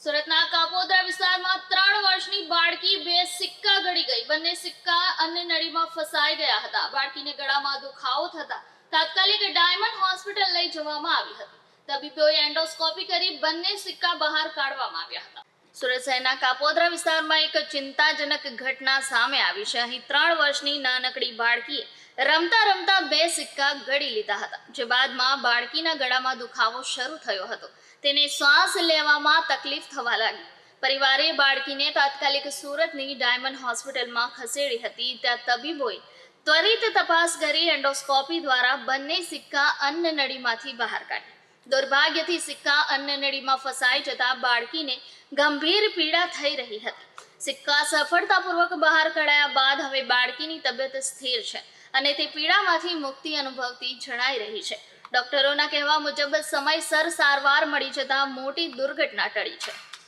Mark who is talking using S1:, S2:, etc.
S1: સુરતના કાપોદ્રા વિસ્તારમાં ત્રણ વર્ષની બાળકી બે સિક્કા ગળી ગઈ. બંને સિક્કા અન્ય નળીમાં ફસાઈ ગયા હતા. બાળકીને ગળામાં દુખાવો થતા તાત્કાલિક ડાયમંડ હોસ્પિટલ લઈ જવામાં આવી હતી. તબીબોએ એન્ડોસ્કોપી કરી બંને સિક્કા બહાર કાઢવામાં આવ્યા હતા. સુરત શહેરના કાપોદ્રા વિસ્તારમાં એક ચિંતાજનક ઘટના સામે આવી છે. અહીં ત્રણ વર્ષની નાનકડી બાળકીએ રમતા રમતા બે સિક્કા ગળી લીધા હતા, જે બાદમાં બાળકીના ગળામાં દુખાવો શરૂ થયો હતો. તેને શ્વાસ લેવામાં તકલીફ થવા લાગી. પરિવારે બાળકીને તાત્કાલિક સુરતની ડાયમંડ હોસ્પિટલમાં ખસેડી હતી. ત્યાં તબીબોએ ત્વરિત તપાસ કરી એન્ડોસ્કોપી દ્વારા બંને સિક્કા અન્ન નળીમાંથી બહાર કાઢ્યા. દુર્ભાગ્યથી સિક્કા અન્ન નળીમાં ફસાઈ જતા બાળકીને ગંભીર પીડા થઈ રહી હતી. સિક્કા સફળતાપૂર્વક બહાર કઢાયા બાદ હવે બાળકીની તબિયત સ્થિર છે અને તે પીડામાંથી મુક્તિ અનુભવતી જણાઈ રહી છે. ડોક્ટરોના કહેવા મુજબ સમયસર સારવાર મળી જતા મોટી દુર્ઘટના ટળી છે.